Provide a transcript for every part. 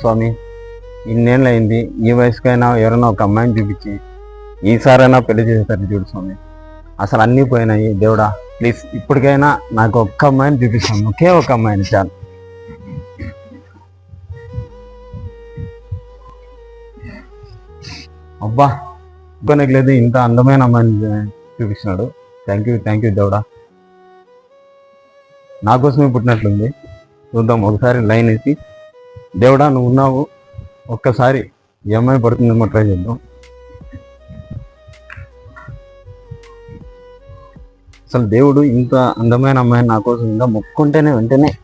స్వామి ఇన్నేళ్ళయింది ఈ వయసుకైనా ఎవరైనా ఒక అమ్మాయిని చూపించి ఈసారైనా పెళ్ళి చేసేసరికి చూడు స్వామి. అసలు అన్నీ పోయినాయి. దేవుడా ప్లీజ్ ఇప్పటికైనా నాకు ఒక్క అమ్మాయిని చూపిస్తాను. ఒకే ఒక అమ్మాయిని చాలు. అబ్బా లేదు ఇంత అందమైన అమ్మాయిని చూపిస్తున్నాడు. థ్యాంక్ యూ థ్యాంక్ యూ దేవుడా. నాకోసమే పుట్టినట్లుంది. చూద్దాం ఒకసారి లైన్ వేసి దేవుడా నువ్వు ఉన్నావు. ఒక్కసారి ఈ అమ్మాయి పడుతుందేమో ట్రై చేద్దాం. అసలు దేవుడు ఇంత అందమైన అమ్మాయిని నా కోసం ఇంకా మొక్కుంటేనే వెంటనే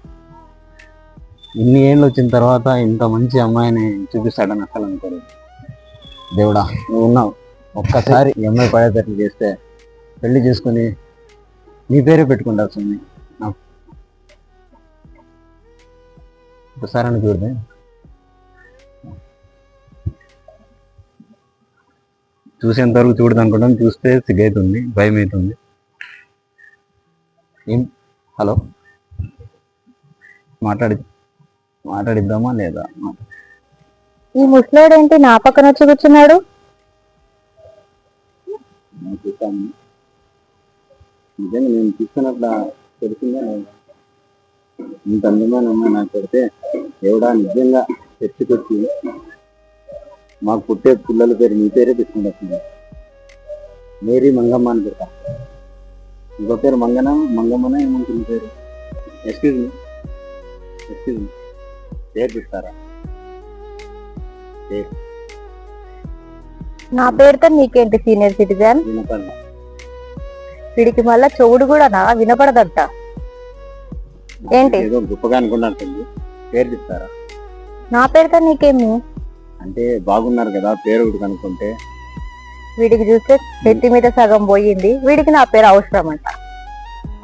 ఇన్ని ఏళ్ళు వచ్చిన తర్వాత ఇంత మంచి అమ్మాయిని చూపిస్తాడని అసలు అనుకోలేదు. దేవుడా నువ్వు ఉన్నావు. ఒక్కసారి ఈ అమ్మాయి పడేటట్లు చేస్తే పెళ్ళి చేసుకుని నీ పేరే పెట్టుకుంటాల్సింది అని చూడదే. చూసేంత వరకు చూడదు అనుకుంటాం. చూస్తే సిగ్గైతుంది భయం అవుతుంది ఏం? హలో? మాట్లాడి మాట్లాడిద్దామా లేదా? ఈ ముసలోడేంటి నా పక్కన వచ్చి కూర్చున్నాడు? నేను నిజంగా నేను చూస్తున్నట్ల తెలిసిందే? లేదా ఇంత అందమైన అమ్మాయి నాకు పెడితే దేవుడా నిజంగా తెచ్చుకొచ్చి మాకు పుట్టే పిల్లల పేరు నీ పేరే పెట్టుకుంటుంది మేరీ మంగమ్మ అని పెడతా ఇంకో పేరు మంగన? మంగమ్మన ఏముంటుంది పేరు? ఎక్స్క్యూజ్ మీ ఎక్స్క్యూజ్ మీ పేరు పెడతారా నా పేరుతో నీకేంటి సీనియర్ సిటిజన్ వినపడ వీడికి మళ్ళా చెవుడు కూడా నా? వినపడదంట. ఏంటి? ఏదో గొప్పగా అనుకున్నట్టుంది పేరు చెప్తారా? నా పేరుతో నీకేమి? అంటే బాగున్నారు కదా పేరు ఒకటి కనుక్కుంటే. వీడికి చూస్తే నెత్తి మీద సగం పోయింది. వీడికి నా పేరు అవసరం అంట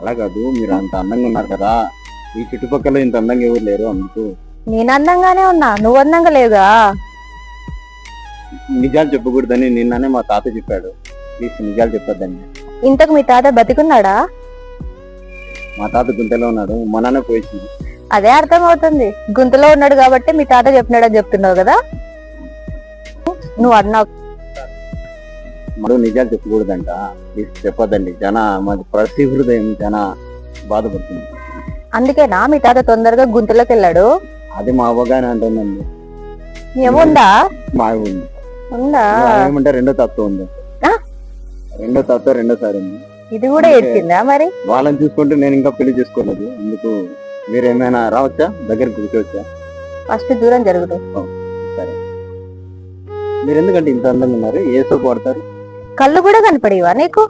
అలా కాదు మీరు అంత అందంగా ఉన్నారు కదా. ఈ చుట్టుపక్కల ఇంత అందంగా ఎవరు లేరు అందుకు. నేను అందంగానే ఉన్నా నువ్వు అందంగా లేవుగా. నిజాలు చెప్పకూడదని నిన్ననే మా తాత చెప్పాడు. ప్లీజ్ నిజాలు చెప్పొద్దని. ఇంతకు మీ తాత బతికున్నాడా? మా తాత గుంతలో ఉన్నాడు మననే పోయింది అదే అర్థం అవుతుంది గుంతలో ఉన్నాడు కాబట్టి మీ తాత చెప్పినాడని చెప్తున్నావు కదా? నువ్వు అన్నావు. మరో నిజాలు చెప్పకూడదంట. ప్లీజ్ చెప్పొద్దండి. జన మాది ప్రతి హృదయం జన బాధపడుతుంది. అందుకేనా మీ తాత తొందరగా గుంతలోకి వెళ్ళాడు? అది మా అవ్వగానే అంటుందండి. ఏముందా? మా ఉంది. ఉందా? ఏమంటే రెండో తత్వం ఉంది? రెండో తత్వం రెండోసారి ఉంది. ఇది కూడా ఏడ్చిందా మరి? వాళ్ళని చూసుకుంటే నేను ఇంకా పెళ్ళి చేసుకోలేదు. అందుకు మీరు ఏమైనా రావచ్చా? దగ్గరికి కూర్చోవచ్చా? ఫస్ట్ దూరం జరుగుతూ సరే. మీరు ఎందుకంటే ఇంత అందంగా ఉన్నారు? ఏ సోపు వాడతారు? కళ్ళు కూడా కనపడేవా నీకు?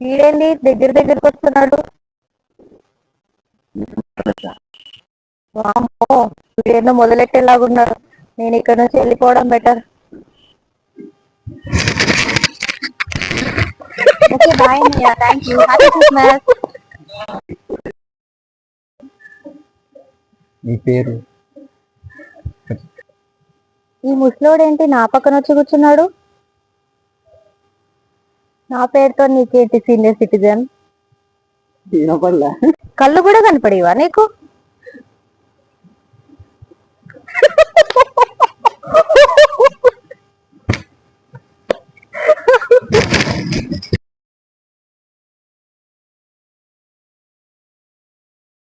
వీడేంటి దగ్గర దగ్గరకు వస్తున్నాడు. వామ్మో మొదలెట్టేలాగున్నాడు నేను ఇక్కడ నుంచి వెళ్ళిపోవడం బెటర్ ఓకే బాయ్ అన్నయ్య థ్యాంక్ యూ హ్యాపీ క్రిస్మస్ మీ పేరు? ఈ ముసలోడేంటి నా పక్కన వచ్చి కూర్చున్నాడు. నా పేరుతో నీకేంటి సీనియర్ సిటిజన్ కళ్ళు కూడా కనపడేవా నీకు?